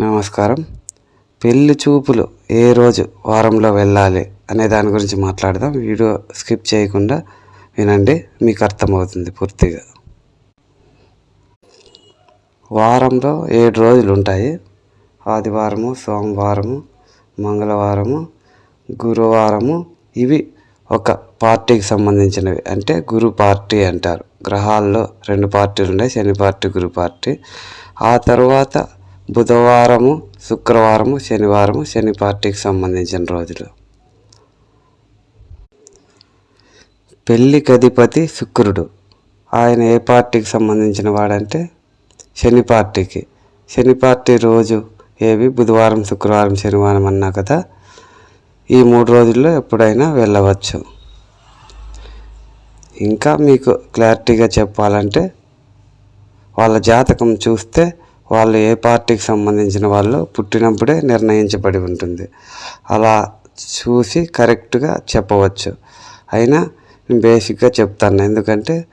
నమస్కారం. పెళ్ళి చూపులు ఏ రోజు వారంలో వెళ్ళాలి అనే దాని గురించి మాట్లాడదాం. వీడియో స్కిప్ చేయకుండా వినండి మీకు అర్థమవుతుంది పూర్తిగా. వారంలో ఏడు రోజులు ఉంటాయి. ఆదివారము సోమవారము మంగళవారము గురువారము. ఇవి ఒక పార్టీకి సంబంధించినవి. అంటే గురు పార్టీ అంటారు. గ్రహాల్లో రెండు పార్టీలు ఉన్నాయి. Shani party Guru party. ఆ తర్వాత బుధవారము శుక్రవారము శనివారము శని పార్టీకి సంబంధించిన రోజులు. పెళ్ళికి అధిపతి శుక్రుడు. ఆయన ఏ పార్టీకి సంబంధించిన వాడంటే శని పార్టీకి. శని పార్టీ రోజు ఏవి? బుధవారం శుక్రవారం శనివారం అన్నా కదా ఈ మూడు రోజుల్లో ఎప్పుడైనా వెళ్ళవచ్చు. ఇంకా మీకు క్లారిటీగా చెప్పాలంటే వాళ్ళ జాతకం చూస్తే వాళ్ళు ఏ పార్టీకి సంబంధించిన వాళ్ళు పుట్టినప్పుడే నిర్ణయించబడి ఉంటుంది. అలా చూసి కరెక్ట్గా చెప్పవచ్చు. అయినా నేను బేసిక్గా చెప్తాను. ఎందుకంటే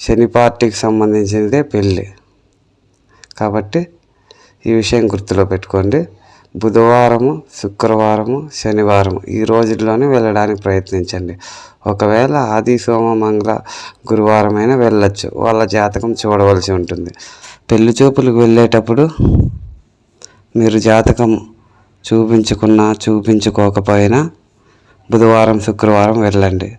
శని పార్టీకి సంబంధించినదే పెళ్ళి. కాబట్టి ఈ విషయం గుర్తులో పెట్టుకోండి. బుధవారము శుక్రవారము శనివారం ఈ రోజుల్లోనే వెళ్ళడానికి ప్రయత్నించండి. ఒకవేళ ఆది సోమ మంగళ గురువారమైనా వెళ్ళొచ్చు. వాళ్ళ జాతకం చూడవలసి ఉంటుంది. పెళ్ళి చూపులకు వెళ్ళేటప్పుడు మీరు జాతకం చూపించుకున్నా చూపించుకోకపోయినా బుధవారం శుక్రవారం వెళ్ళండి.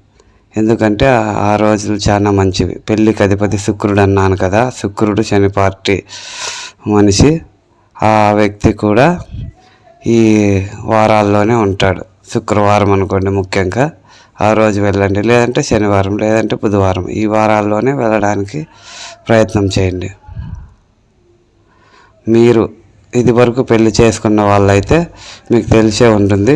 ఎందుకంటే ఆ- రోజులు చాలా మంచివి. పెళ్ళికి అధిపతి శుక్రుడు అన్నాను కదా శుక్రుడు శని పార్టీ మనిషి. ఆ వ్యక్తి కూడా ఈ వారాల్లోనే ఉంటాడు. శుక్రవారం అనుకోండి ముఖ్యంగా. ఆ రోజు వెళ్ళండి. లేదంటే శనివారం లేదంటే బుధవారం. ఈ వారాల్లోనే వెళ్ళడానికి ప్రయత్నం చేయండి. మీరు ఇది వరకు పెళ్ళి చేసుకున్న వాళ్ళైతే మీకు తెలిసే ఉంటుంది.